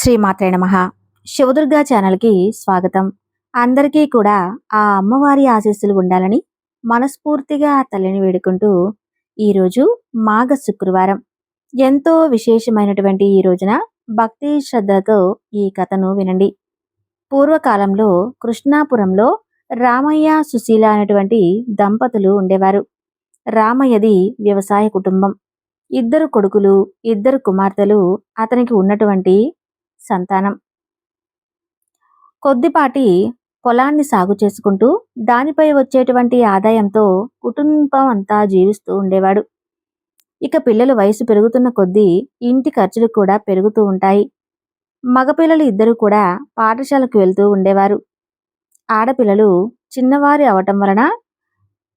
శ్రీమాత్రే నమ. శివదుర్గా ఛానల్కి స్వాగతం. అందరికీ కూడా ఆ అమ్మవారి ఆశీస్సులు ఉండాలని మనస్ఫూర్తిగా తల్లిని వేడుకుంటూ ఈరోజు మాఘ శుక్రవారం. ఎంతో విశేషమైనటువంటి ఈ రోజున భక్తి శ్రద్ధతో ఈ కథను వినండి. పూర్వకాలంలో కృష్ణాపురంలో రామయ్య సుశీల అనేటువంటి దంపతులు ఉండేవారు. రామయ్యది వ్యవసాయ కుటుంబం. ఇద్దరు కొడుకులు ఇద్దరు కుమార్తెలు అతనికి ఉన్నటువంటి సంతానం. కొద్దిపాటి పొలాన్ని సాగు చేసుకుంటూ దానిపై వచ్చేటువంటి ఆదాయంతో కుటుంబం అంతా జీవిస్తూ ఉండేవాడు. ఇక పిల్లలు వయసు పెరుగుతున్న కొద్దీ ఇంటి ఖర్చులు కూడా పెరుగుతూ ఉంటాయి. మగపిల్లలు ఇద్దరు కూడా పాఠశాలకు వెళ్తూ ఉండేవారు. ఆడపిల్లలు చిన్నవారి అవటం వలన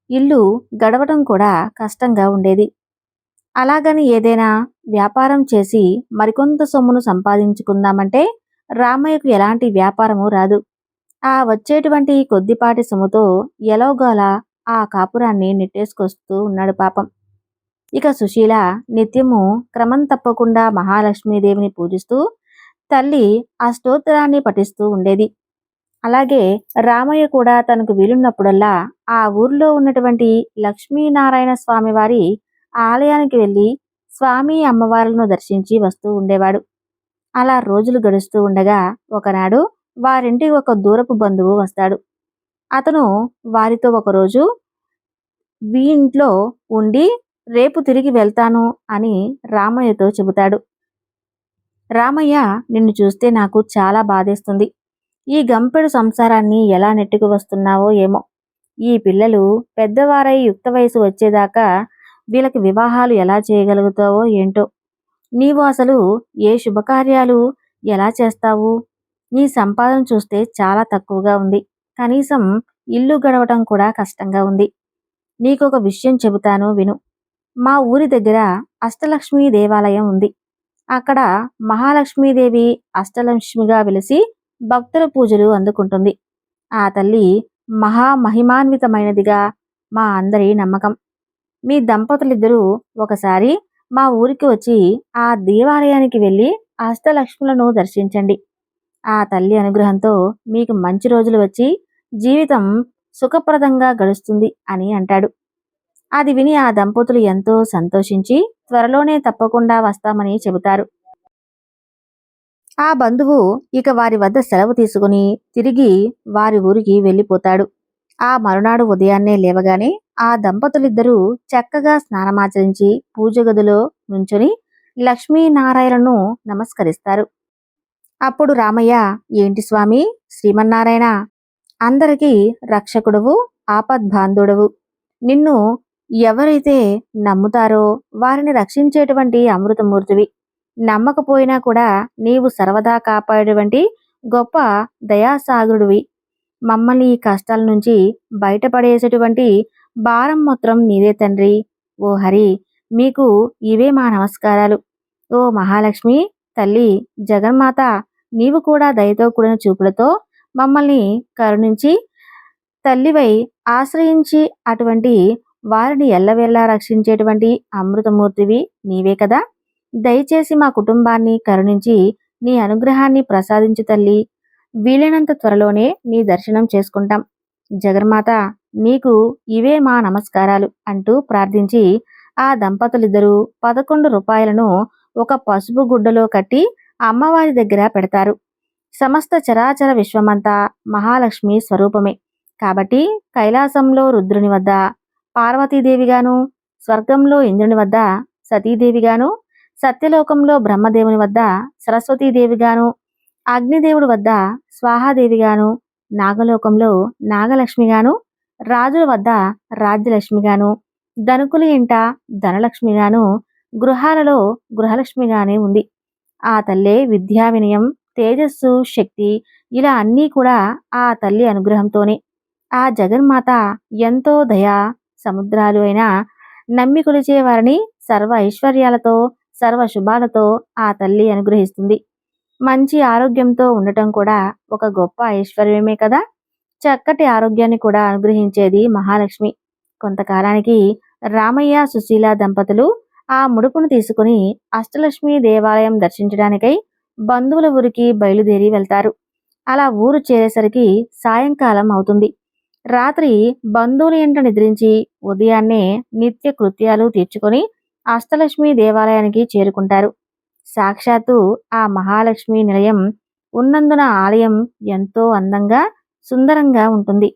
ఇల్లు గడవటం కూడా కష్టంగా ఉండేది. అలాగని ఏదైనా వ్యాపారం చేసి మరికొంత సొమ్మును సంపాదించుకుందామంటే రామయ్యకు ఎలాంటి వ్యాపారము రాదు. ఆ వచ్చేటువంటి కొద్దిపాటి సొమ్ముతో ఎలాగోలా ఆ కాపురాన్ని నెట్టేసుకొస్తూ ఉన్నాడు పాపం. ఇక సుశీల నిత్యము క్రమం తప్పకుండా మహాలక్ష్మీదేవిని పూజిస్తూ తల్లి ఆ స్తోత్రాన్ని పఠిస్తూ ఉండేది. అలాగే రామయ్య కూడా తనకు వీలున్నప్పుడల్లా ఆ ఊర్లో ఉన్నటువంటి లక్ష్మీనారాయణ స్వామి వారి ఆలయానికి వెళ్ళి స్వామి అమ్మవార్లను దర్శించి వస్తూ ఉండేవాడు. అలా రోజులు గడుస్తూ ఉండగా ఒకనాడు వారింటికి ఒక దూరపు బంధువు వస్తాడు. అతను వారితో ఒకరోజు వీ ఇంట్లో ఉండి రేపు తిరిగి వెళ్తాను అని రామయ్యతో చెబుతాడు. రామయ్య నిన్ను చూస్తే నాకు చాలా బాధేస్తుంది. ఈ గంపెడు సంసారాన్ని ఎలా నెట్టుకు వస్తున్నావో ఏమో. ఈ పిల్లలు పెద్దవారై యుక్త వయసు వచ్చేదాకా వీళ్ళకి వివాహాలు ఎలా చేయగలుగుతావో ఏంటో. నీవు అసలు ఏ శుభకార్యాలు ఎలా చేస్తావు? నీ సంపాదన చూస్తే చాలా తక్కువగా ఉంది. కనీసం ఇల్లు గడవటం కూడా కష్టంగా ఉంది. నీకు ఒక విషయం చెబుతాను విను. మా ఊరి దగ్గర అష్టలక్ష్మి దేవాలయం ఉంది. అక్కడ మహాలక్ష్మీదేవి అష్టలక్ష్మిగా వెలిసి భక్తుల పూజలు అందుకుంటుంది. ఆ తల్లి మహామహిమాన్వితమైనదిగా మా అందరి నమ్మకం. మీ దంపతులిద్దరూ ఒకసారి మా ఊరికి వచ్చి ఆ దేవాలయానికి వెళ్ళి అష్టలక్ష్ములను దర్శించండి. ఆ తల్లి అనుగ్రహంతో మీకు మంచి రోజులు వచ్చి జీవితం సుఖప్రదంగా గడుస్తుంది అని అంటాడు. అది విని ఆ దంపతులు ఎంతో సంతోషించి త్వరలోనే తప్పకుండా వస్తామని చెబుతారు. ఆ బంధువు ఇక వారి వద్ద సెలవు తీసుకుని తిరిగి వారి ఊరికి వెళ్ళిపోతాడు. ఆ మరునాడు ఉదయాన్నే లేవగానే ఆ దంపతులిద్దరూ చక్కగా స్నానమాచరించి పూజ గదిలో నుంచుని లక్ష్మీనారాయణను నమస్కరిస్తారు. అప్పుడు రామయ్య ఏంటి స్వామి? శ్రీమన్నారాయణ? అందరికీ రక్షకుడవు ఆపద్బాంధుడవు. నిన్ను ఎవరైతే నమ్ముతారో వారిని రక్షించేటువంటి అమృతమూర్తివి. నమ్మకపోయినా కూడా నీవు సర్వదా కాపాడేటువంటి గొప్ప దయాసాగరుడివి. మమ్మల్ని ఈ కష్టాల నుంచి బయటపడేసేటువంటి భారం మొత్తం నీదే తండ్రి. ఓ హరి మీకు ఇవే మా నమస్కారాలు. ఓ మహాలక్ష్మి తల్లి జగన్మాత నీవు కూడా దయతో కూడిన చూపులతో మమ్మల్ని కరుణించి తల్లివై ఆశ్రయించి అటువంటి వారిని ఎల్లవెల్లా రక్షించేటువంటి అమృతమూర్తివి నీవే కదా. దయచేసి మా కుటుంబాన్ని కరుణించి నీ అనుగ్రహాన్ని ప్రసాదించు తల్లి. వీలైనంత త్వరలోనే నీ దర్శనం చేసుకుంటాం. జగన్మాత నీకు ఇవే మా నమస్కారాలు అంటూ ప్రార్థించి ఆ దంపతులిద్దరూ పదకొండు రూపాయలను ఒక పసుపు గుడ్డలో కట్టి అమ్మవారి దగ్గర పెడతారు. సమస్త చరాచర విశ్వమంతా మహాలక్ష్మి స్వరూపమే. కాబట్టి కైలాసంలో రుద్రుని వద్ద పార్వతీదేవిగాను స్వర్గంలో ఇంద్రుని వద్ద సతీదేవిగాను సత్యలోకంలో బ్రహ్మదేవుని వద్ద సరస్వతీదేవిగాను అగ్నిదేవుడి వద్ద స్వాహాదేవిగాను నాగలోకంలో నాగలక్ష్మిగాను రాజుల వద్ద రాజ్యలక్ష్మిగాను ధనుకుల ఇంట ధనలక్ష్మిగాను గృహాలలో గృహలక్ష్మిగానే ఉంది. ఆ తల్లే విద్యా వినయం తేజస్సు శక్తి ఇలా అన్నీ కూడా ఆ తల్లి అనుగ్రహంతోనే. ఆ జగన్మాత ఎంతో దయా సముద్రాలు అయినా నమ్మి కొలిచే వారిని సర్వ ఐశ్వర్యాలతో సర్వ శుభాలతో ఆ తల్లి అనుగ్రహిస్తుంది. మంచి ఆరోగ్యంతో ఉండటం కూడా ఒక గొప్ప ఐశ్వర్యమే కదా? చక్కటి ఆరోగ్యాన్ని కూడా అనుగ్రహించేది మహాలక్ష్మి. కొంతకాలానికి రామయ్య సుశీల దంపతులు ఆ ముడుపును తీసుకుని అష్టలక్ష్మి దేవాలయం దర్శించడానికై బంధువుల ఊరికి బయలుదేరి వెళ్తారు. అలా ఊరు చేరేసరికి సాయంకాలం అవుతుంది. రాత్రి బంధువుల ఇంట నిద్రించి ఉదయాన్నే నిత్య కృత్యాలు తీర్చుకొని అష్టలక్ష్మి దేవాలయానికి చేరుకుంటారు. సాక్షాత్తు ఆ మహాలక్ష్మి నిలయం ఉన్నందున ఆలయం ఎంతో అందంగా సుందరంగా ఉంటుంది.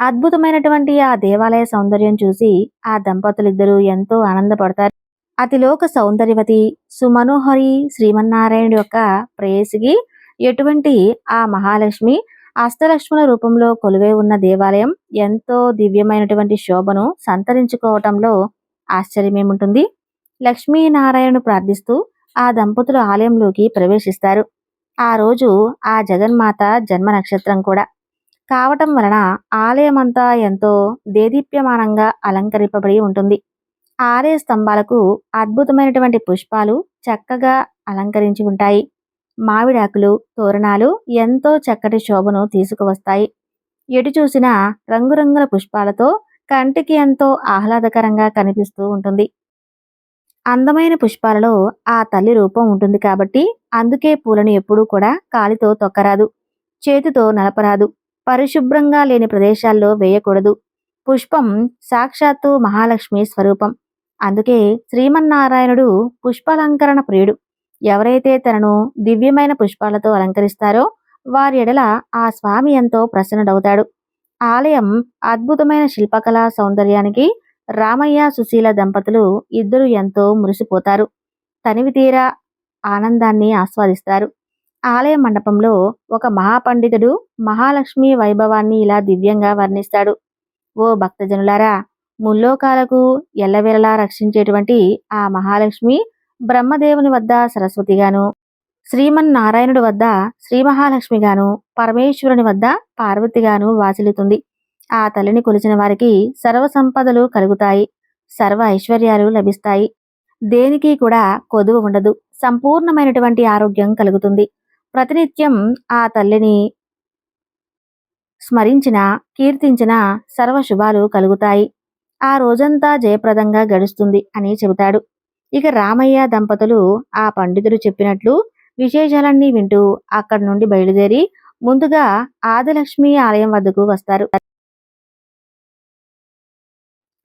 అద్భుతమైనటువంటి ఆ దేవాలయ సౌందర్యం చూసి ఆ దంపతులిద్దరూ ఎంతో ఆనందపడతారు. అతిలోక సౌందర్యవతి సుమనోహరి శ్రీమన్నారాయణుడు యొక్క ప్రేయసికి ఎటువంటి ఆ మహాలక్ష్మి అష్టలక్ష్ముల రూపంలో కొలువై ఉన్న దేవాలయం ఎంతో దివ్యమైనటువంటి శోభను సంతరించుకోవటంలో ఆశ్చర్యమేముంటుంది. లక్ష్మీనారాయణను ప్రార్థిస్తూ ఆ దంపతులు ఆలయంలోకి ప్రవేశిస్తారు. ఆ రోజు ఆ జగన్మాత జన్మ నక్షత్రం కూడా. కావటం వలన ఆలయమంతా ఎంతో దేదీప్యమానంగా అలంకరింపబడి ఉంటుంది. ఆలయ స్తంభాలకు అద్భుతమైనటువంటి పుష్పాలు చక్కగా అలంకరించి ఉంటాయి. మామిడాకులు తోరణాలు ఎంతో చక్కటి శోభను తీసుకువస్తాయి. ఎటు చూసినా రంగురంగుల పుష్పాలతో కంటికి ఎంతో ఆహ్లాదకరంగా కనిపిస్తూ ఉంటుంది. అందమైన పుష్పాలలో ఆ తల్లి రూపం ఉంటుంది కాబట్టి అందుకే పూలను ఎప్పుడూ కూడా కాలితో తొక్కరాదు చేతితో నలపరాదు పరిశుభ్రంగా లేని ప్రదేశాల్లో వేయకూడదు. పుష్పం సాక్షాత్తు మహాలక్ష్మి స్వరూపం. అందుకే శ్రీమన్నారాయణుడు పుష్పాలంకరణ ప్రియుడు. ఎవరైతే తనను దివ్యమైన పుష్పాలతో అలంకరిస్తారో వారి ఎడల ఆ స్వామి ఎంతో ప్రసన్నుడవుతాడు. ఆలయం అద్భుతమైన శిల్పకళా సౌందర్యానికి రామయ్య సుశీల దంపతులు ఇద్దరు ఎంతో మురిసిపోతారు. తనివి తీరా ఆనందాన్ని ఆస్వాదిస్తారు. ఆలయ మండపంలో ఒక మహాపండితుడు మహాలక్ష్మి వైభవాన్ని ఇలా దివ్యంగా వర్ణిస్తాడు. ఓ భక్తజనులారా ముల్లోకాలకు ఎల్లవేళలా రక్షించేటువంటి ఆ మహాలక్ష్మి బ్రహ్మదేవుని వద్ద సరస్వతిగాను శ్రీమన్నారాయణుడి వద్ద శ్రీ మహాలక్ష్మిగాను పరమేశ్వరుని వద్ద పార్వతిగాను వాసిల్లుతుంది. ఆ తల్లిని కొలిచిన వారికి సర్వ సంపదలు కలుగుతాయి సర్వ ఐశ్వర్యాలు లభిస్తాయి. దేనికి కూడా కొదువు ఉండదు. సంపూర్ణమైనటువంటి ఆరోగ్యం కలుగుతుంది. ప్రతినిత్యం ఆ తల్లిని స్మరించిన కీర్తించిన సర్వశుభాలు కలుగుతాయి. ఆ రోజంతా జయప్రదంగా గడుస్తుంది అని చెబుతాడు. ఇక రామయ్య దంపతులు ఆ పండితుడు చెప్పినట్లు విశేషాలన్నీ వింటూ అక్కడి నుండి బయలుదేరి ముందుగా ఆదిలక్ష్మి ఆలయం వద్దకు వస్తారు.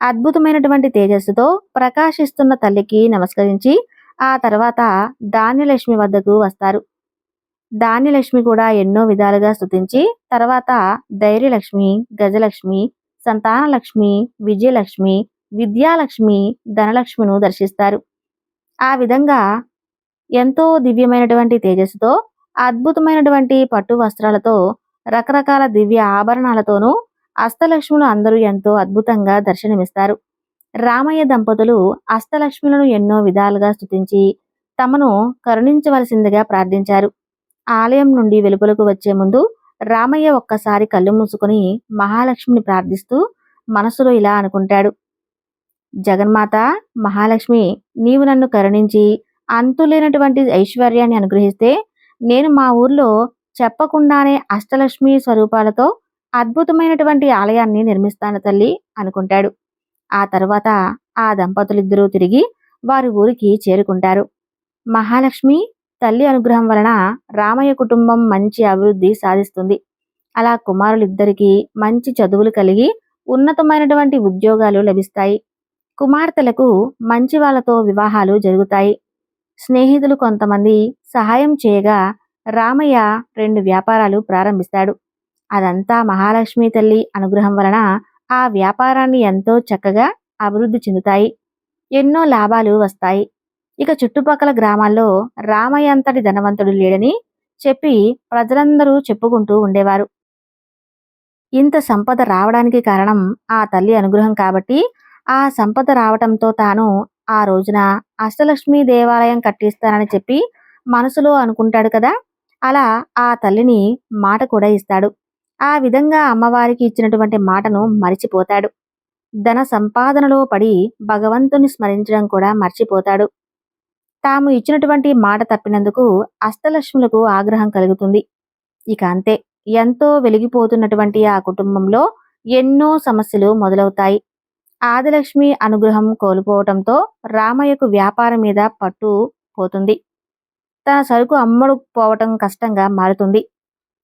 అద్భుతమైనటువంటి తేజస్సుతో ప్రకాశిస్తున్న తల్లికి నమస్కరించి ఆ తర్వాత ధాన్యలక్ష్మి వద్దకు వస్తారు. ధాన్యలక్ష్మి కూడా ఎన్నో విధాలుగా స్థుతించి తర్వాత ధైర్యలక్ష్మి గజలక్ష్మి సంతానలక్ష్మి విజయలక్ష్మి విద్యాలక్ష్మి ధనలక్ష్మిను దర్శిస్తారు. ఆ విధంగా ఎంతో దివ్యమైనటువంటి తేజస్సుతో అద్భుతమైనటువంటి పట్టు వస్త్రాలతో రకరకాల దివ్య ఆభరణాలతోనూ అష్టలక్ష్ములు అందరూ ఎంతో అద్భుతంగా దర్శనమిస్తారు. రామయ్య దంపతులు అష్టలక్ష్ములను ఎన్నో విధాలుగా స్థుతించి తమను కరుణించవలసిందిగా ప్రార్థించారు. ఆలయం నుండి వెలుపలకు వచ్చే ముందు రామయ్య ఒక్కసారి కళ్ళు మూసుకుని మహాలక్ష్మిని ప్రార్థిస్తూ మనసులో ఇలా అనుకుంటాడు. జగన్మాత మహాలక్ష్మి నీవు నన్ను కరుణించి అంతులేనటువంటి ఐశ్వర్యాన్ని అనుగ్రహిస్తే నేను మా ఊర్లో చెప్పకుండానే అష్టలక్ష్మి స్వరూపాలతో అద్భుతమైనటువంటి ఆలయాన్ని నిర్మిస్తాను తల్లి అనుకుంటాడు. ఆ తర్వాత ఆ దంపతులిద్దరూ తిరిగి వారి ఊరికి చేరుకుంటారు. మహాలక్ష్మి తల్లి అనుగ్రహం వలన రామయ్య కుటుంబం మంచి అభివృద్ధి సాధిస్తుంది. అలా కుమారులిద్దరికీ మంచి చదువులు కలిగి ఉన్నతమైనటువంటి ఉద్యోగాలు లభిస్తాయి. కుమార్తెలకు మంచి వాళ్ళతో వివాహాలు జరుగుతాయి. స్నేహితులు కొంతమంది సహాయం చేయగా రామయ్య రెండు వ్యాపారాలు ప్రారంభిస్తాడు. అదంతా మహాలక్ష్మి తల్లి అనుగ్రహం వలన ఆ వ్యాపారాన్ని ఎంతో చక్కగా అభివృద్ధి చెందుతాయి. ఎన్నో లాభాలు వస్తాయి. ఇక చుట్టుపక్కల గ్రామాల్లో రామయ్య అంతటి ధనవంతుడు లేడని చెప్పి ప్రజలందరూ చెప్పుకుంటూ ఉండేవారు. ఇంత సంపద రావడానికి కారణం ఆ తల్లి అనుగ్రహం కాబట్టి ఆ సంపద రావటంతో తాను ఆ రోజున అష్టలక్ష్మి దేవాలయం కట్టిస్తానని చెప్పి మనసులో అనుకుంటాడు కదా? అలా ఆ తల్లిని మాట కూడా ఇస్తాడు. ఆ విధంగా అమ్మవారికి ఇచ్చినటువంటి మాటను మరిచిపోతాడు. ధన సంపాదనలో పడి భగవంతుని స్మరించడం కూడా మర్చిపోతాడు. తాము ఇచ్చినటువంటి మాట తప్పినందుకు అష్టలక్ష్ములకు ఆగ్రహం కలుగుతుంది. ఇక అంతే ఎంతో వెలిగిపోతున్నటువంటి ఆ కుటుంబంలో ఎన్నో సమస్యలు మొదలవుతాయి. ఆదిలక్ష్మి అనుగ్రహం కోల్పోవటంతో రామయ్యకు వ్యాపారం మీద పట్టు పోతుంది. తన సరుకు అమ్ముడుపోవటం కష్టంగా మారుతుంది.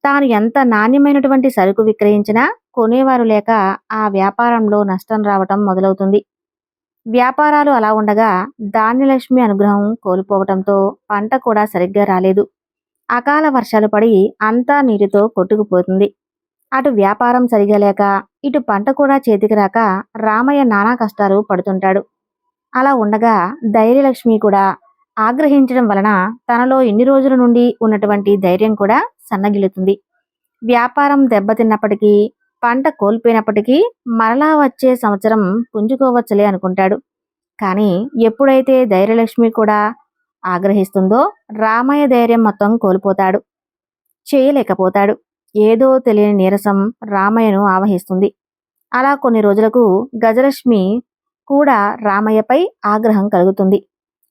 తాను ఎంత నాణ్యమైనటువంటి సరుకు విక్రయించినా కొనేవారు లేక ఆ వ్యాపారంలో నష్టం రావటం మొదలవుతుంది. వ్యాపారాలు అలా ఉండగా ధాన్యలక్ష్మి అనుగ్రహం కోల్పోవటంతో పంట కూడా సరిగ్గా రాలేదు. అకాల వర్షాలు పడి అంతా నీటితో కొట్టుకుపోతుంది. అటు వ్యాపారం సరిగా లేక ఇటు పంట కూడా చేతికి రాక రామయ్య నానా కష్టాలు పడుతుంటాడు. అలా ఉండగా ధైర్యలక్ష్మి కూడా ఆగ్రహించడం వలన తనలో ఎన్ని రోజుల నుండి ఉన్నటువంటి ధైర్యం కూడా సన్నగిలుతుంది వ్యాపారం దెబ్బతిన్నప్పటికీ పంట కోల్పోయినప్పటికీ మరలా వచ్చే సంవత్సరం పుంజుకోవచ్చులే అనుకుంటాడు. కానీ ఎప్పుడైతే ధైర్యలక్ష్మి కూడా ఆగ్రహిస్తుందో రామయ్య ధైర్యం మొత్తం కోల్పోతాడు. చేయలేకపోతాడు. ఏదో తెలియని నీరసం రామయ్యను ఆవహిస్తుంది. అలా కొన్ని రోజులకు గజలక్ష్మి కూడా రామయ్యపై ఆగ్రహం కలుగుతుంది.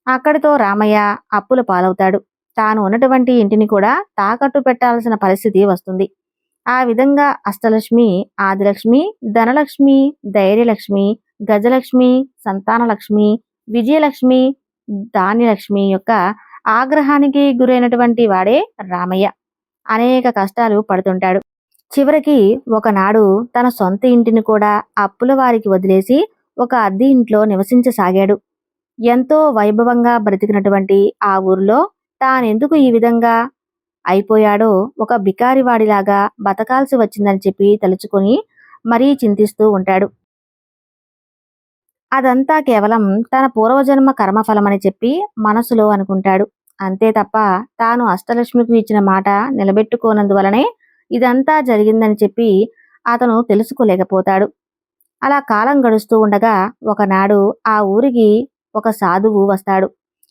అక్కడితో రామయ్య అప్పుల పాలవుతాడు. తాను ఉన్నటువంటి ఇంటిని కూడా తాకట్టు పెట్టాల్సిన పరిస్థితి వస్తుంది. ఆ విధంగా అష్టలక్ష్మి ఆదిలక్ష్మి ధనలక్ష్మి ధైర్యలక్ష్మి గజలక్ష్మి సంతానలక్ష్మి విజయలక్ష్మి ధాన్యలక్ష్మి యొక్క ఆగ్రహానికి గురైనటువంటి వాడే రామయ్య. అనేక కష్టాలు పడుతుంటాడు. చివరికి ఒకనాడు తన సొంత ఇంటిని కూడా అప్పుల వారికి వదిలేసి ఒక అద్దె ఇంట్లో నివసించసాగాడు. ఎంతో వైభవంగా బ్రతికినటువంటి ఆ ఊరిలో తానెందుకు ఈ విధంగా అయిపోయాడో ఒక బికారివాడిలాగా బతకాల్సి వచ్చిందని చెప్పి తలుచుకొని మరీ చింతిస్తూ ఉంటాడు. అదంతా కేవలం తన పూర్వజన్మ కర్మఫలమని చెప్పి మనసులో అనుకుంటాడు. అంతే తప్ప తాను అష్టలక్ష్మికి ఇచ్చిన మాట నిలబెట్టుకోనందువలనే ఇదంతా జరిగిందని చెప్పి అతను తెలుసుకోలేకపోతాడు. అలా కాలం గడుస్తూ ఉండగా ఒకనాడు ఆ ఊరికి ఒక సాధువు వస్తాడు.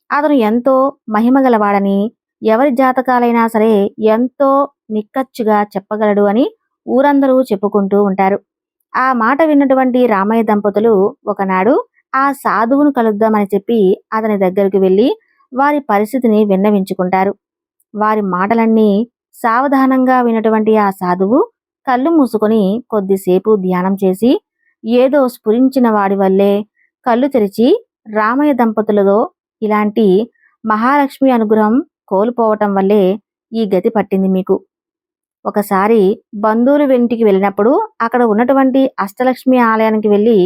అతను ఎంతో మహిమగలవాడని ఎవరి జాతకాలైనా సరే ఎంతో నిక్కచ్చుగా చెప్పగలడు అని ఊరందరూ చెప్పుకుంటూ ఉంటారు. ఆ మాట విన్నటువంటి రామయ్య దంపతులు ఒకనాడు ఆ సాధువును కలుద్దామని చెప్పి అతని దగ్గరికి వెళ్ళి వారి పరిస్థితిని విన్నవించుకుంటారు. వారి మాటలన్నీ సావధానంగా వినటువంటి ఆ సాధువు కళ్ళు మూసుకొని కొద్దిసేపు ధ్యానం చేసి ఏదో స్ఫురించిన వాడి వల్లే కళ్ళు తెరిచి రామయ్య దంపతులతో ఇలాంటి మహాలక్ష్మి అనుగ్రహం కోల్పోవటం వల్లే ఈ గతి పట్టింది మీకు. ఒకసారి బంధువులు వెంటికి వెళ్ళినప్పుడు అక్కడ ఉన్నటువంటి అష్టలక్ష్మి ఆలయానికి వెళ్ళి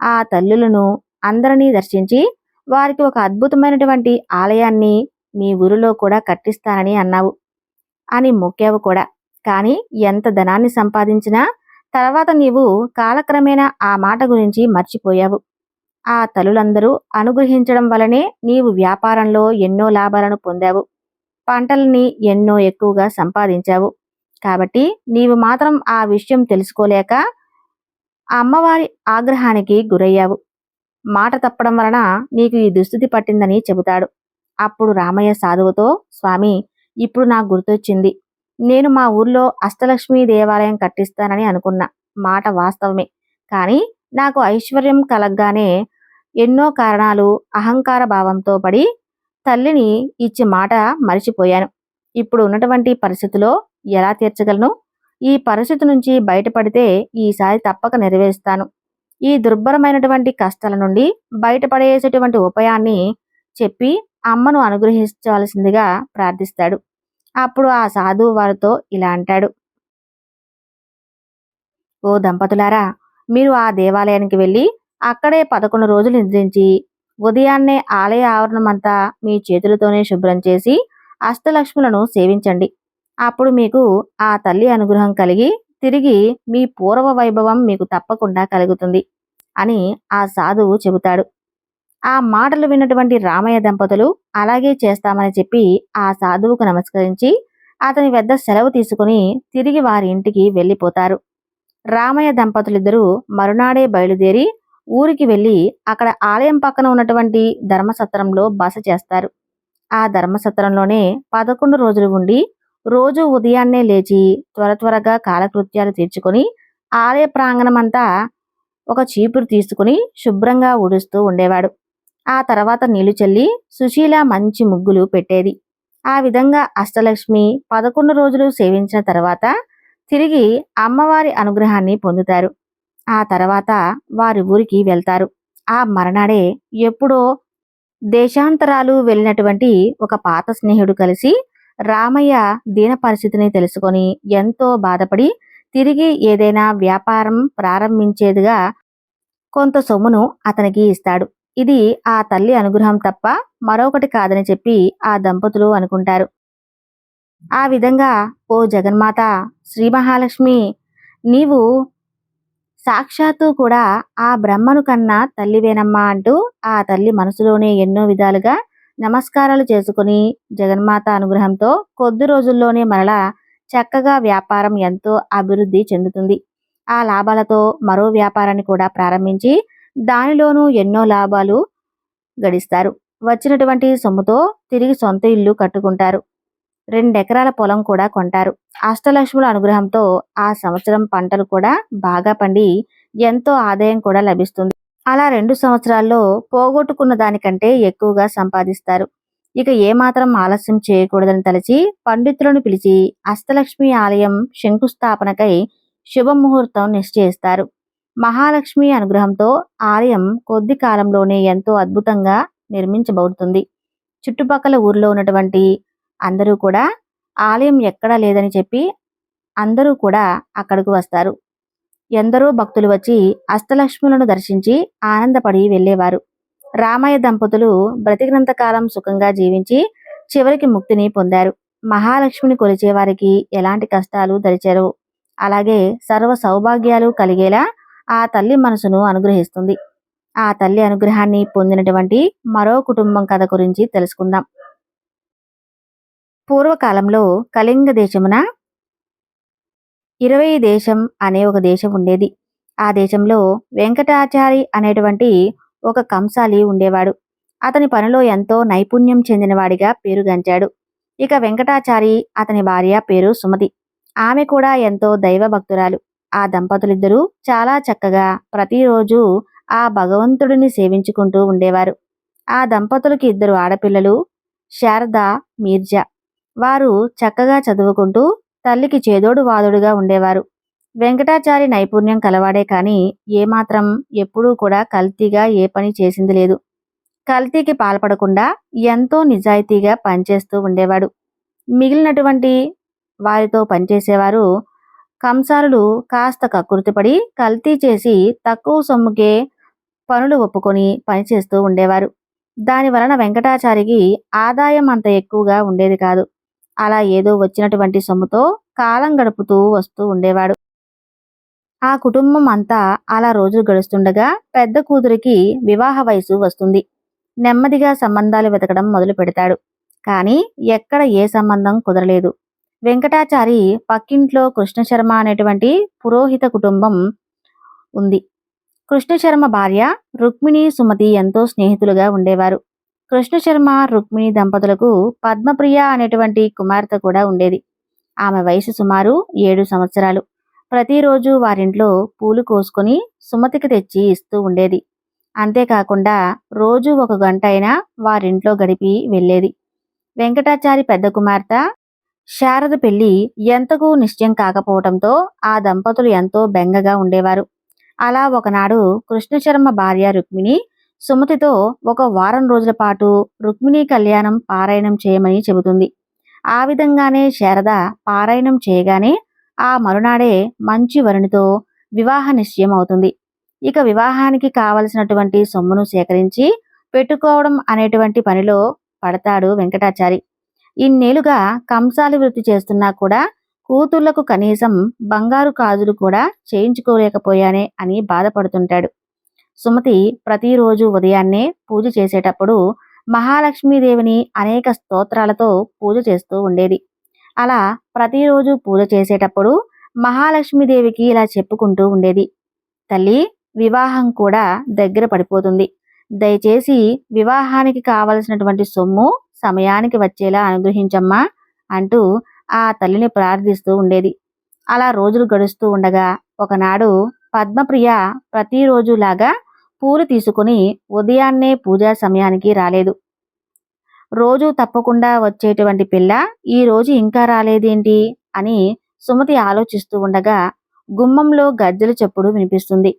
ఆ తల్లులను అందరినీ దర్శించి వారికి ఒక అద్భుతమైనటువంటి ఆలయాన్ని మీ ఊరిలో కూడా కట్టిస్తానని అన్నావు అని మొక్కావు కూడా. కానీ ఎంత ధనాన్ని సంపాదించినా తర్వాత నీవు కాలక్రమేణా ఆ మాట గురించి మర్చిపోయావు. ఆ తల్లులందరూ అనుగ్రహించడం వలనే నీవు వ్యాపారంలో ఎన్నో లాభాలను పొందావు. పంటల్ని ఎన్నో ఎక్కువగా సంపాదించావు. కాబట్టి నీవు మాత్రం ఆ విషయం తెలుసుకోలేక ఆ అమ్మవారి ఆగ్రహానికి గురయ్యావు. మాట తప్పడం వలన నీకు ఈ దుస్థితి పట్టిందని చెబుతాడు. అప్పుడు రామయ్య సాధువుతో స్వామి ఇప్పుడు నాకు గుర్తొచ్చింది. నేను మా ఊర్లో అష్టలక్ష్మి దేవాలయం కట్టిస్తానని అనుకున్నా. మాట వాస్తవమే. కానీ నాకు ఐశ్వర్యం కలగ్గానే ఎన్నో కారణాలు అహంకార భావంతో పడి తల్లిని ఇచ్చి మాట మరిచిపోయాను. ఇప్పుడు ఉన్నటువంటి పరిస్థితిలో ఎలా తీర్చగలను? ఈ పరిస్థితి నుంచి బయటపడితే ఈసారి తప్పక నెరవేరుస్తాను. ఈ దుర్భరమైనటువంటి కష్టాల నుండి బయటపడేసేటువంటి ఉపాయాన్ని చెప్పి అమ్మను అనుగ్రహించవలసిందిగా ప్రార్థిస్తాడు. అప్పుడు ఆ సాధువు వారితో ఇలా అంటాడు. ఓ దంపతులారా మీరు ఆ దేవాలయానికి వెళ్ళి అక్కడే పదకొండు రోజులు నిద్రించి ఉదయాన్నే ఆలయ ఆవరణమంతా మీ చేతులతోనే శుభ్రం చేసి అష్టలక్ష్ములను సేవించండి. అప్పుడు మీకు ఆ తల్లి అనుగ్రహం కలిగి తిరిగి మీ పూర్వ వైభవం మీకు తప్పకుండా కలుగుతుంది అని ఆ సాధువు చెబుతాడు. ఆ మాటలు విన్నటువంటి రామయ్య దంపతులు అలాగే చేస్తామని చెప్పి ఆ సాధువుకు నమస్కరించి అతని వద్ద సెలవు తీసుకుని తిరిగి వారి ఇంటికి వెళ్ళిపోతారు. రామయ్య దంపతులిద్దరూ మరునాడే బయలుదేరి ఊరికి వెళ్ళి అక్కడ ఆలయం పక్కన ఉన్నటువంటి ధర్మసత్రంలో బస చేస్తారు. ఆ ధర్మసత్రంలోనే పదకొండు రోజులు ఉండి రోజు ఉదయాన్నే లేచి త్వర త్వరగా కాలకృత్యాలు తీర్చుకొని ఆలయ ప్రాంగణమంతా ఒక చీపురు తీసుకుని శుభ్రంగా ఊడుస్తూ ఉండేవాడు. ఆ తర్వాత నీళ్ళు చల్లి సుశీల మంచి ముగ్గులు పెట్టేది. ఆ విధంగా అష్టలక్ష్మి పదకొండు రోజులు సేవించిన తర్వాత తిరిగి అమ్మవారి అనుగ్రహాన్ని పొందుతారు. ఆ తర్వాత వారి ఊరికి వెళ్తారు. ఆ మరణాడే ఎప్పుడో దేశాంతరాలు వెళ్ళినటువంటి ఒక పాత స్నేహితుడు కలిసి రామయ్య దీన పరిస్థితిని తెలుసుకొని ఎంతో బాధపడి తిరిగి ఏదైనా వ్యాపారం ప్రారంభించేదిగా కొంత సొమ్మును అతనికి ఇస్తాడు. ఇది ఆ తల్లి అనుగ్రహం తప్ప మరొకటి కాదని చెప్పి ఆ దంపతులు అనుకుంటారు. ఆ విధంగా ఓ జగన్మాత శ్రీ మహాలక్ష్మి నీవు సాక్షాత్తు కూడా ఆ బ్రహ్మను కన్నా తల్లివేనమ్మా అంటూ ఆ తల్లి మనసులోనే ఎన్నో విధాలుగా నమస్కారాలు చేసుకుని జగన్మాత అనుగ్రహంతో కొద్ది రోజుల్లోనే మరలా చక్కగా వ్యాపారం ఎంతో అభివృద్ధి చెందుతుంది. ఆ లాభాలతో మరో వ్యాపారాన్ని కూడా ప్రారంభించి దానిలోనూ ఎన్నో లాభాలు గడిస్తారు. వచ్చినటువంటి సొమ్ముతో తిరిగి సొంత ఇల్లు కట్టుకుంటారు. రెండెకరాల పొలం కూడా కొంటారు. అష్టలక్ష్ముల అనుగ్రహంతో ఆ సంవత్సరం పంటలు కూడా బాగా పండి ఎంతో ఆదాయం కూడా లభిస్తుంది. అలా రెండు సంవత్సరాల్లో పోగొట్టుకున్న దానికంటే ఎక్కువగా సంపాదిస్తారు. ఇక ఏమాత్రం ఆలస్యం చేయకూడదని తలచి పండితులను పిలిచి అష్టలక్ష్మి ఆలయం శంకుస్థాపనకై శుభముహూర్తం నిశ్చయిస్తారు. మహాలక్ష్మి అనుగ్రహంతో ఆలయం కొద్ది కాలంలోనే ఎంతో అద్భుతంగా నిర్మించబడుతుంది. చుట్టుపక్కల ఊర్లో ఉన్నటువంటి అందరూ కూడా ఆలయం ఎక్కడా లేదని చెప్పి అందరూ కూడా అక్కడికి వస్తారు. ఎందరో భక్తులు వచ్చి అష్టలక్ష్ములను దర్శించి ఆనందపడి వెళ్ళేవారు. రామయ్య దంపతులు బ్రతికినంత కాలం సుఖంగా జీవించి చివరికి ముక్తిని పొందారు. మహాలక్ష్మిని కొలిచే వారికి ఎలాంటి కష్టాలు దరిచారు అలాగే సర్వ సౌభాగ్యాలు కలిగేలా ఆ తల్లి మనసును అనుగ్రహిస్తుంది. ఆ తల్లి అనుగ్రహాన్ని పొందినటువంటి మరో కుటుంబం కథ గురించి తెలుసుకుందాం. పూర్వకాలంలో కళింగ దేశమున ఇరవై దేశం అనే ఒక దేశం ఉండేది. ఆ దేశంలో వెంకటాచారి అనేటువంటి ఒక కంసాలి ఉండేవాడు. అతని పనిలో ఎంతో నైపుణ్యం చెందినవాడిగా పేరుగాంచాడు ఇక వెంకటాచారి అతని భార్య పేరు సుమతి. ఆమె కూడా ఎంతో దైవ భక్తురాలు ఆ దంపతులిద్దరూ చాలా చక్కగా ప్రతిరోజు ఆ భగవంతుడిని సేవించుకుంటూ ఉండేవారు. ఆ దంపతులకి ఇద్దరు ఆడపిల్లలు శారద మీర్జా. వారు చక్కగా చదువుకుంటూ తల్లికి చేదోడు వాదుడుగా ఉండేవారు. వెంకటాచారి నైపుణ్యం కలవాడే కానీ ఏమాత్రం ఎప్పుడూ కూడా కల్తీగా ఏ పని చేసింది లేదు. కల్తీకి పాల్పడకుండా ఎంతో నిజాయితీగా పనిచేస్తూ ఉండేవాడు. మిగిలినటువంటి వారితో పనిచేసేవారు కంసారులు కాస్త కకృతిపడి కల్తీ చేసి తక్కువ సొమ్ముకే పనులు ఒప్పుకొని పనిచేస్తూ ఉండేవారు. దాని వలన వెంకటాచారికి ఆదాయం అంత ఎక్కువగా ఉండేది కాదు. అలా ఏదో వచ్చినటువంటి సొమ్ముతో కాలం గడుపుతూ వస్తూ ఉండేవాడు. ఆ కుటుంబం అంతా అలా రోజులు గడుస్తుండగా పెద్ద కూతురికి వివాహ వయసు వస్తుంది. నెమ్మదిగా సంబంధాలు వెతకడం మొదలు పెడతాడు. కానీ ఎక్కడ ఏ సంబంధం కుదరలేదు. వెంకటాచారి పక్కింట్లో కృష్ణశర్మ అనేటువంటి పురోహిత కుటుంబం ఉంది. కృష్ణశర్మ భార్య రుక్మిణి సుమతి ఎంతో స్నేహితులుగా ఉండేవారు. కృష్ణశర్మ రుక్మిణి దంపతులకు పద్మప్రియ అనేటువంటి కుమార్తె కూడా ఉండేది. ఆమె వయసు సుమారు ఏడు సంవత్సరాలు. ప్రతిరోజు వారింట్లో పూలు కోసుకొని సుమతికి తెచ్చి ఇస్తూ ఉండేది. అంతేకాకుండా రోజు ఒక గంట అయినా వారింట్లో గడిపి వెళ్ళేది. వెంకటాచారి పెద్ద కుమార్తె శారద పెళ్ళి ఎంతకు నిశ్చయం కాకపోవటంతో ఆ దంపతులు ఎంతో బెంగగా ఉండేవారు. అలా ఒకనాడు కృష్ణశర్మ భార్య రుక్మిణి సుమతితో ఒక వారం రోజుల పాటు రుక్మిణి కళ్యాణం పారాయణం చేయమని చెబుతుంది. ఆ విధంగానే శారద పారాయణం చేయగానే ఆ మరునాడే మంచి వరునితో వివాహ నిశ్చయం అవుతుంది. ఇక వివాహానికి కావలసినటువంటి సొమ్మును సేకరించి పెట్టుకోవడం అనేటువంటి పనిలో పడతాడు వెంకటాచారి. ఇన్నేళ్ళుగా కంసాలి వృత్తి చేస్తున్నా కూడా కూతుళ్ళకు కనీసం బంగారు కాజులు కూడా చేయించుకోలేకపోయానే అని బాధపడుతుంటాడు. సుమతి ప్రతిరోజు ఉదయాన్నే పూజ చేసేటప్పుడు మహాలక్ష్మీదేవిని అనేక స్తోత్రాలతో పూజ చేస్తూ ఉండేది. అలా ప్రతిరోజు పూజ చేసేటప్పుడు మహాలక్ష్మీదేవికి ఇలా చెప్పుకుంటూ ఉండేది. తల్లి వివాహం కూడా దగ్గర పడిపోతుంది. దయచేసి వివాహానికి కావలసినటువంటి సొమ్ము సమయానికి వచ్చేలా అనుగ్రహించమ్మా అంటూ ఆ తల్లిని ప్రార్థిస్తూ ఉండేది. అలా రోజులు గడుస్తూ ఉండగా ఒకనాడు పద్మప్రియ ప్రతిరోజులాగా పూలు తీసుకుని ఉదయాన్నే పూజా సమయానికి రాలేదు. రోజు తప్పకుండా వచ్చేటువంటి పిల్ల ఈ రోజు ఇంకా రాలేదేంటి? అని సుమతి ఆలోచిస్తూ ఉండగా గుమ్మంలో గజ్జల చెప్పుడు వినిపిస్తుంది.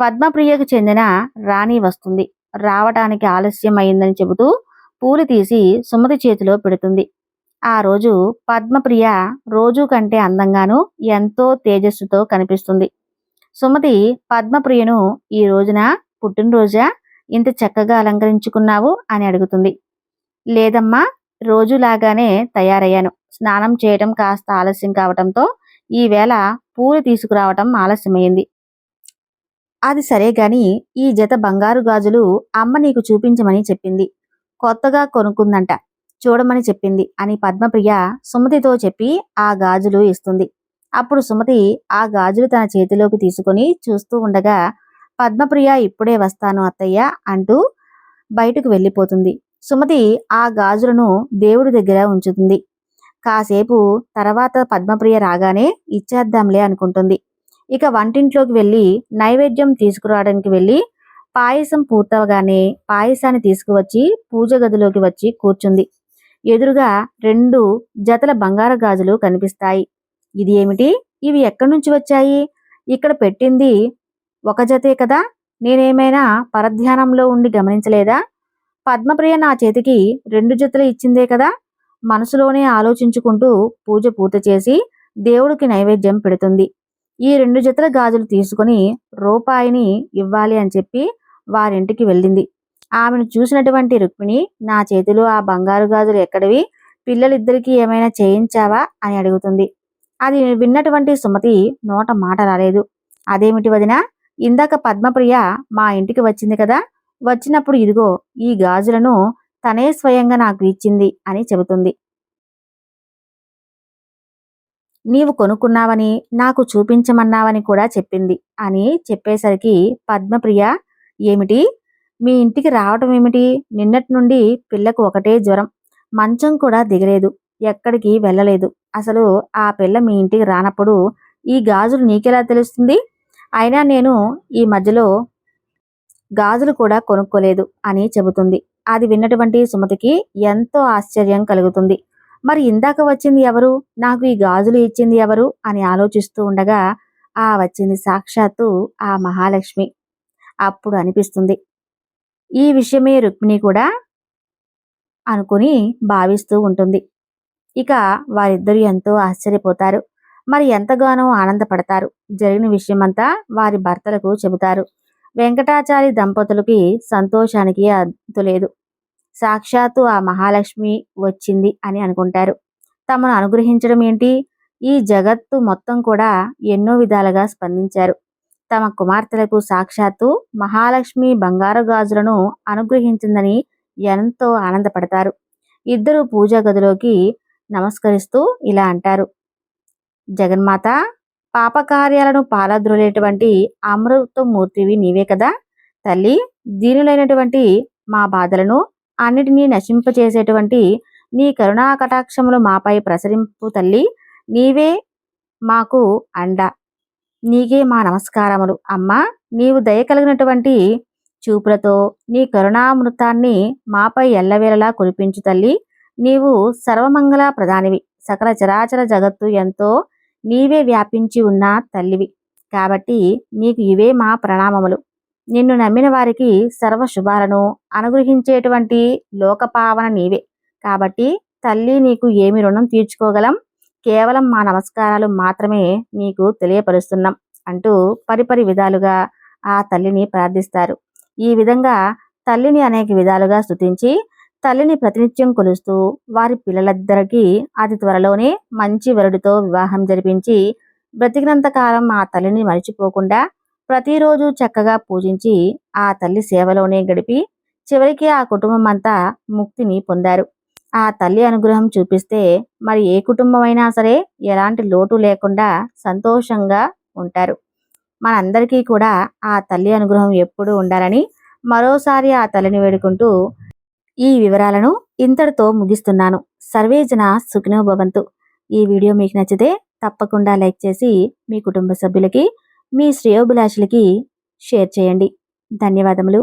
పద్మప్రియకు చెందిన రాణి వస్తుంది. రావటానికి ఆలస్యం అయిందని చెబుతూ పూలు తీసి సుమతి చేతిలో పెడుతుంది. ఆ రోజు పద్మప్రియ రోజు కంటే అందంగాను ఎంతో తేజస్సుతో కనిపిస్తుంది. సుమతి పద్మప్రియను ఈ రోజున పుట్టినరోజా? ఇంత చక్కగా అలంకరించుకున్నావు అని అడుగుతుంది. లేదమ్మా రోజులాగానే తయారయ్యాను. స్నానం చేయటం కాస్త ఆలస్యం కావటంతో ఈవేళ పూలు తీసుకురావటం ఆలస్యమైంది. అది సరే గాని ఈ జత బంగారు గాజులు అమ్మ నీకు చూపించమని చెప్పింది. కొత్తగా కొనుక్కుందంట చూడమని చెప్పింది అని పద్మప్రియ సుమతితో చెప్పి ఆ గాజులు ఇస్తుంది. అప్పుడు సుమతి ఆ గాజులు తన చేతిలోకి తీసుకొని చూస్తూ ఉండగా పద్మప్రియ ఇప్పుడే వస్తాను అత్తయ్య అంటూ బయటకు వెళ్ళిపోతుంది. సుమతి ఆ గాజులను దేవుడి దగ్గర ఉంచుతుంది. కాసేపు తర్వాత పద్మప్రియ రాగానే ఇచ్చేద్దాంలే అనుకుంటుంది. ఇక వంటింట్లోకి వెళ్ళి నైవేద్యం తీసుకురావడానికి వెళ్ళి పాయసం పూర్తవగానే పాయసాన్ని తీసుకువచ్చి పూజ గదిలోకి వచ్చి కూర్చుంది. ఎదురుగా రెండు జతల బంగారు గాజులు కనిపిస్తాయి. ఇది ఏమిటి? ఇవి ఎక్కడి నుంచి వచ్చాయి? ఇక్కడ పెట్టింది ఒక జతే కదా? నేనేమైనా పరధ్యానంలో ఉండి గమనించలేదా? పద్మప్రియ నా చేతికి రెండు జతలు ఇచ్చిందే కదా? మనసులోనే ఆలోచించుకుంటూ పూజ పూర్తి చేసి దేవుడికి నైవేద్యం పెడుతుంది. ఈ రెండు జతల గాజులు తీసుకుని రూపాయిని ఇవ్వాలి అని చెప్పి వారింటికి వెళ్ళింది. ఆమెను చూసినటువంటి రుక్మిణి నా చేతిలో ఆ బంగారు గాజులు ఎక్కడివి? పిల్లలిద్దరికీ ఏమైనా చేయించావా? అని అడుగుతుంది. అది విన్నటువంటి సుమతి నోట మాట రాలేదు. అదేమిటి వదిన? ఇందాక పద్మప్రియ మా ఇంటికి వచ్చింది కదా? వచ్చినప్పుడు ఇదిగో ఈ గాజులను తనే స్వయంగా నాకు ఇచ్చింది అని చెబుతుంది. నీవు కొనుక్కున్నావని నాకు చూపించమన్నావని కూడా చెప్పింది అని చెప్పేసరికి పద్మప్రియ ఏమిటి? మీ ఇంటికి రావటం ఏమిటి? నిన్నటి నుండి పిల్లకు ఒకటే జ్వరం. మంచం కూడా దిగలేదు. ఎక్కడికి వెళ్ళలేదు. అసలు ఆ పిల్ల మీ ఇంటికి రానప్పుడు ఈ గాజులు నీకెలా తెలుస్తుంది? అయినా నేను ఈ మధ్యలో గాజులు కూడా కొనుక్కోలేదు అని చెబుతుంది. అది విన్నటువంటి సుమతికి ఎంతో ఆశ్చర్యం కలుగుతుంది. మరి ఇందాక వచ్చింది ఎవరు? నాకు ఈ గాజులు ఇచ్చింది ఎవరు? అని ఆలోచిస్తూ ఉండగా ఆ వచ్చింది సాక్షాత్తు ఆ మహాలక్ష్మి. అప్పుడు అనిపిస్తుంది ఈ విషయమే రుక్మిణి కూడా అనుకుని భావిస్తూ ఉంటుంది. ఇక వారిద్దరూ ఎంతో ఆశ్చర్యపోతారు. మరి ఎంతగానో ఆనందపడతారు. జరిగిన విషయమంతా వారి భర్తలకు చెబుతారు. వెంకటాచారి దంపతులకి సంతోషానికి అంతులేదు సాక్షాత్తు ఆ మహాలక్ష్మి వచ్చింది అని అనుకుంటారు. తమను అనుగ్రహించడం ఏంటి? ఈ జగత్తు మొత్తం కూడా ఎన్నో విధాలుగా స్పందించారు. తమ కుమార్తెలకు సాక్షాత్తు మహాలక్ష్మి బంగారు గాజులను అనుగ్రహించిందని ఎంతో ఆనందపడతారు. ఇద్దరు పూజా గదిలోకి నమస్కరిస్తూ ఇలా అంటారు. జగన్మాత పాపకార్యాలను పాలద్రోలేటువంటి అమృతమూర్తివి నీవే కదా? తల్లి దీనులైనటువంటి మా బాధలను అన్నిటినీ నశింపచేసేటువంటి నీ కరుణా కటాక్షములు మాపై ప్రసరింపు తల్లి. నీవే మాకు అండ. నీకే మా నమస్కారములు. అమ్మా నీవు దయ కలిగినటువంటి చూపులతో నీ కరుణామృతాన్ని మాపై ఎల్లవేళలా కురిపించు తల్లి. నీవు సర్వమంగళ ప్రధానివి. సకల చరాచర జగత్తు ఎంతో నీవే వ్యాపించి ఉన్న తల్లివి. కాబట్టి నీకు ఇవే మా ప్రణామములు. నిన్ను నమ్మిన వారికి సర్వ శుభాలను అనుగ్రహించేటువంటి లోకపావన నీవే. కాబట్టి తల్లి నీకు ఏమి రుణం తీర్చుకోగలం? కేవలం మా నమస్కారాలు మాత్రమే నీకు తెలియపరుస్తున్నాం అంటూ పరిపరి విధాలుగా ఆ తల్లిని ప్రార్థిస్తారు. ఈ విధంగా తల్లిని అనేక విధాలుగా స్థుతించి తల్లిని ప్రతినిత్యం కొలుస్తూ వారి పిల్లలిద్దరికీ అతి త్వరలోనే మంచి వరుడితో వివాహం జరిపించి బ్రతికినంత కాలం ఆ తల్లిని మరిచిపోకుండా ప్రతిరోజు చక్కగా పూజించి ఆ తల్లి సేవలోనే గడిపి చివరికి ఆ కుటుంబం అంతా ముక్తిని పొందారు. ఆ తల్లి అనుగ్రహం చూపిస్తే మరి ఏ కుటుంబం అయినా సరే ఎలాంటి లోటు లేకుండా సంతోషంగా ఉంటారు. మనందరికీ కూడా ఆ తల్లి అనుగ్రహం ఎప్పుడూ ఉండాలని మరోసారి ఆ తల్లిని వేడుకుంటూ ఈ వివరాలను ఇంతటితో ముగిస్తున్నాను. సర్వేజన సుఖినో భవంతు. ఈ వీడియో మీకు నచ్చితే తప్పకుండా లైక్ చేసి మీ కుటుంబ సభ్యులకి మీ శ్రేయోభిలాషులకి షేర్ చేయండి. ధన్యవాదములు.